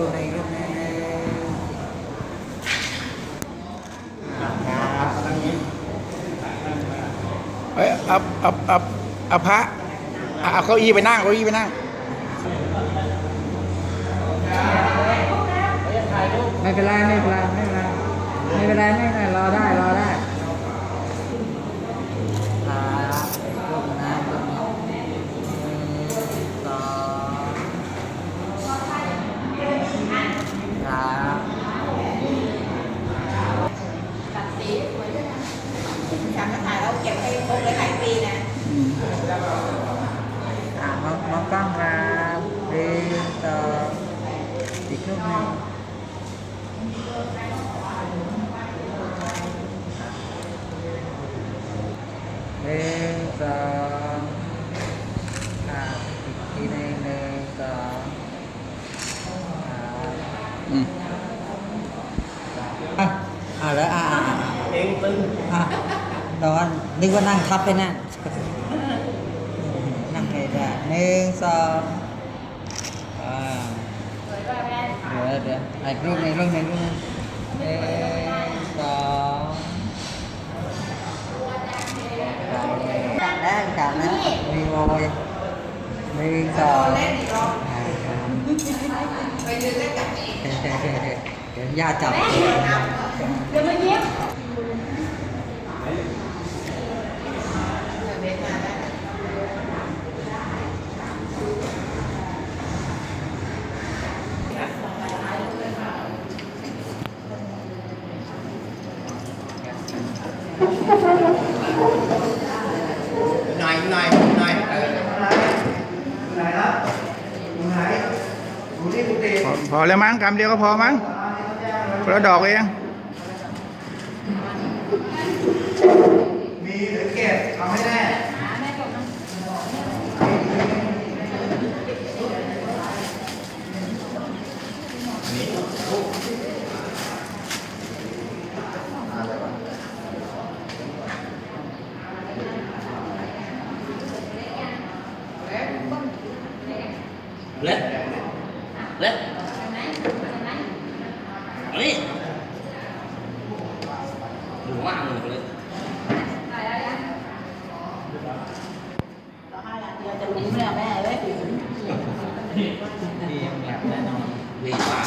รูปในรูปในครับตรงนี้เอ้ยเอาเอาเอาเอาพระเอาเก้าอี้ไปนั่งเก้าอี้ไปนั่งไม่เป็นไรไม่เป็นไรไม่เป็นไรไม่เป็นไรไม่เป็นไรรอได้รอได้ครับรูปนะรูปนี้หนึ่งสองครับ ตัดสีสวยด้วยนะฉันก็ถ่ายแล้วเก็บให้ครบเลยหลายปีนะ อืม อ่ามองมองกล้องครับหนึ่งสอง อีกรูปหนึ่งหนึ่งสองอ่าอีกทีหนึ่งหนึ่งสองอืมอะอ่าแล้วอ่าอ่าอ่าเองตึงอะนอนนึกว่านั่งทับไปนั่นนั่งไม่ได้หนึ่งสองอ่า สวยด้วย แม่เดี๋ยวเดี๋ยวอีกรูปหนึ่งรูปหนึ่งรูปหนึ่งหนึ่งสองขาดแล้วขาดแล้วมีโวยหนึ่งสอง เล่นอีกรอบ อ่าครับ ไปดึงเล่นกับเอง เดี๋ยวย่าจับ แม่เดี๋ยวมาเย็บเบสมาแล้ว หน่อยหน่อยหน่อยเออ พอแล้วมั้งกำเดียวก็พอมั้งคนละดอกเองมีหรือเก็บทำให้แน่ เล็ดเล็ดเฮ้ยดูมากเลยเลย เราให้อย่างเดียวจะมิ้นเนี่ยแม่เว้ย ที่ยังหลับแน่นอน เวลา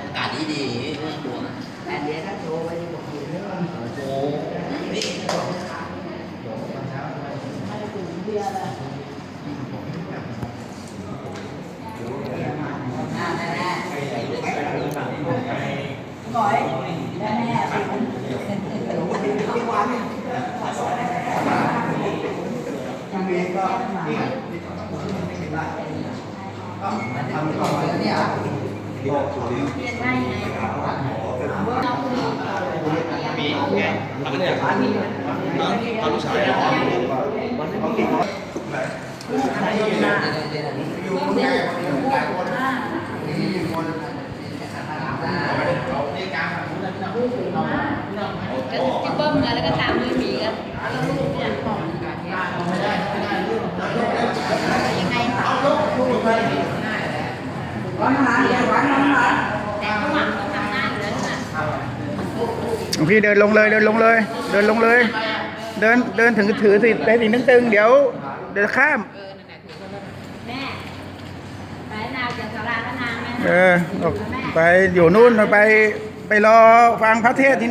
อากาศดีดีๆไม่กลัวนะ แต่เดี๋ยวถ้าโทรไปบอกอยู่เรื่อง โอ้โหนี่ ให้ถึงเบียร์เลย หน้าแน่ บ่อย แม่แม่ไปทุ กวันพรุ่งนี้ก็นี่มันทำก่อนเนี่ยเรียนได้ไงน้องมีมีไงทำเป็นแบบตอนลูกชายเขาติดรถอยู่คนเดียวหลายคนก็จิ๊บเบิ้มกันแล้วก็ตามด้วยหมีกันแล้วลูกเนี่ยยังไงต่อร้อนหาอย่าหวานร้อนหาแต่ข้างหลังก็ทำหน้าอยู่แล้วนะหลวงพี่เดินลงเลยเดินลงเลย เดินลงเลย เดินเดินถึงถือสิไปสิตึงๆเดี๋ยว เดี๋ยวข้าม แม่ไปนาวจากสาราพระนางแม่เออออกไปอยู่นู่นไปไปรอฟังพระเทศน์ที่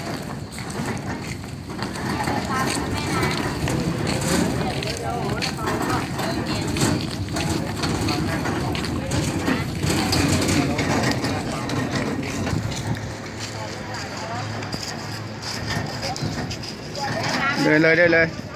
เลยเดินเลย แ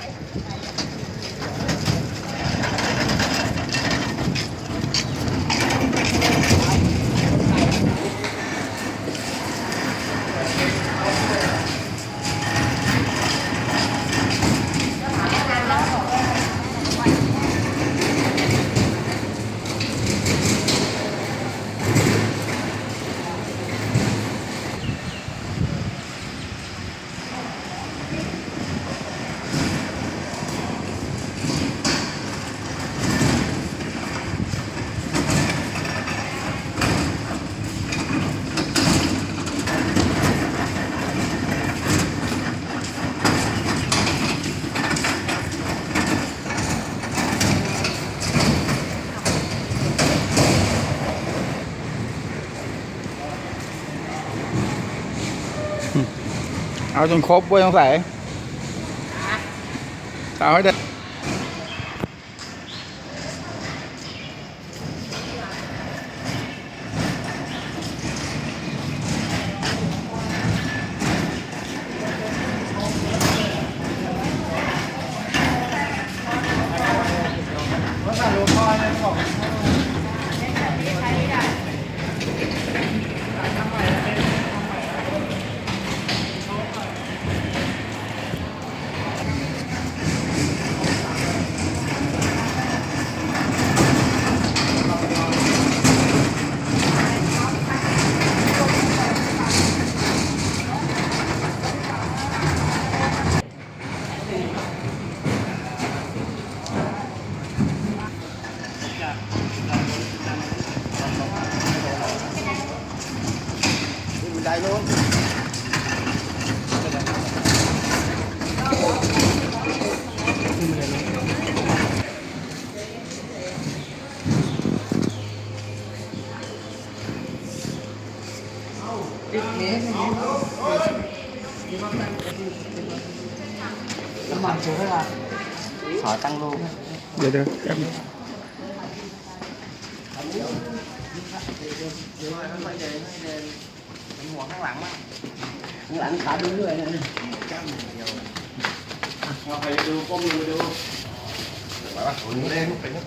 เอาจนครบเว้ยสงสัยเอาให้ได้ น้ำมันซื้อให้เราขอ ข้างหลังมากหลังขาดูเรื่อยนะเอาใครดูก้มดูดูไปวะหนูเล่นไปนะ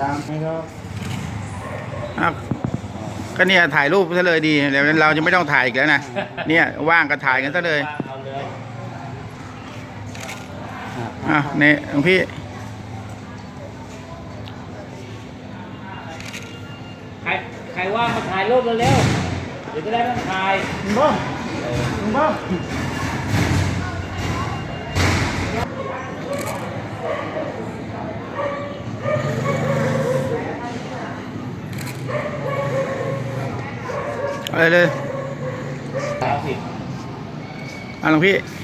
ยังไม่ก็อะ ก็เนี่ยถ่ายรูปซะเลยดีเดี๋ยวเราจะไม่ต้องถ่ายอีกแล้วนะเนี่ยว่างก็ถ่ายกันซะเลยเอาเลยอะเนี่ยหลวงพี่ใครใครว่างมาถ่ายรูปเร็วๆเดี๋ยวจะได้ไม่ต้องถ่ายบ้างบ้าง ไรเลยสามสิบอะหลวงพี่เ